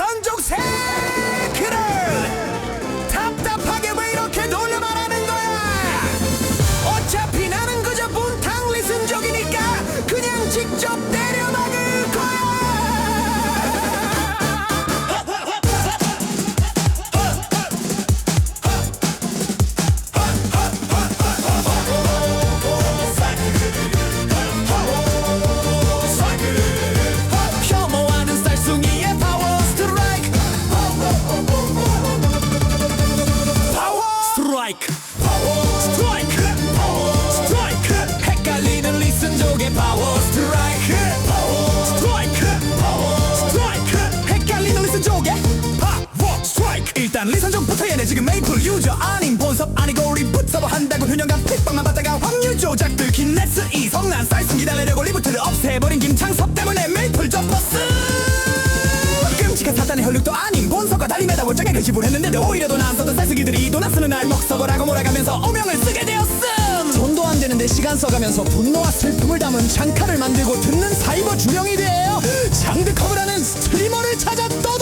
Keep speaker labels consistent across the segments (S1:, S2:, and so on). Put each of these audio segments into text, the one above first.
S1: 리선족 지금 메이플 유저 아닌 본섭 아니고 서버 한다고 효령과 픽방만 받다가 확률 조작 들킨 넷스 이성난 쌀순기 달래려고 리부트를 없애버린 김창섭 때문에 메이플 접었어 끔찍한 사단의 혈육도 아닌 본서가 달림에다 월장에 글씨을 했는데도 오히려 돈안 써던 쌀쓰기들이 돈 안 쓰는 날 먹서버라고 몰아가면서 오명을 쓰게 되었음. 돈도 안 되는데 시간 써가면서 분노와 슬픔을 담은 장칼을 만들고 듣는 사이버 주령이 돼요 장드커브라는 스트리머를 떠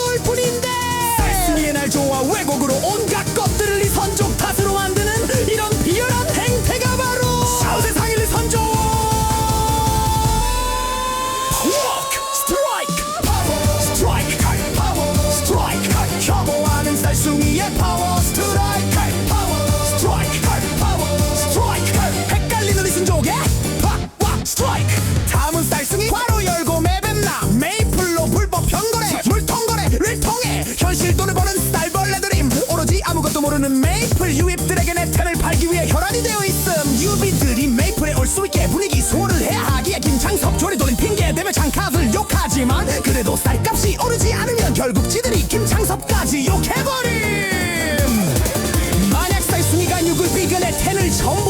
S1: 유입들에게 내 텐을 팔기 위해 혈안이 되어 있음. 유비들이 메이플에 올 수 있게 분위기 소화를 해야 하기에 김창섭 조리 돌린 핑계 대며 장카을 욕하지만 그래도 쌀값이 오르지 않으면 결국 지들이 김창섭까지 욕해버림. 만약 쌀순이가 육을 비근의 텐을 전부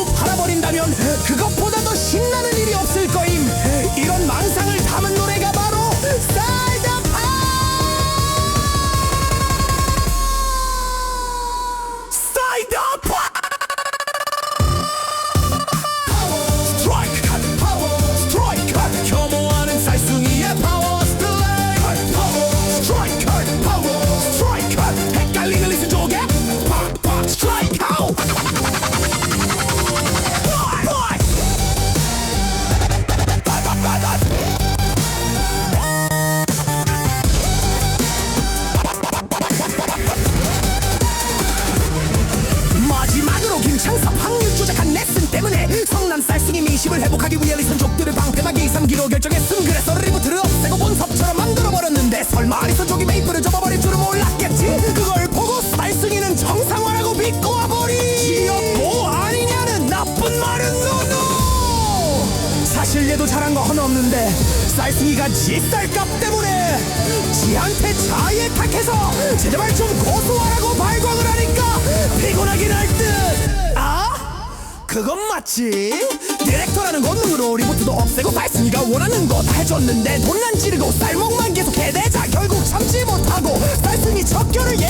S1: 거 하나 없는데 쌀숭이가 지 쌀값 때문에 지한테 자의 탁해서 제발 좀 고소하라고 발광을 하니까 피곤하긴 할 듯. 아? 그건 맞지. 디렉터라는 권능으로 리부트도 없애고 쌀숭이가 원하는 거 다 해줬는데 돈난 찌르고 쌀먹만 계속 해 대자 결국 참지 못하고 쌀숭이 척결을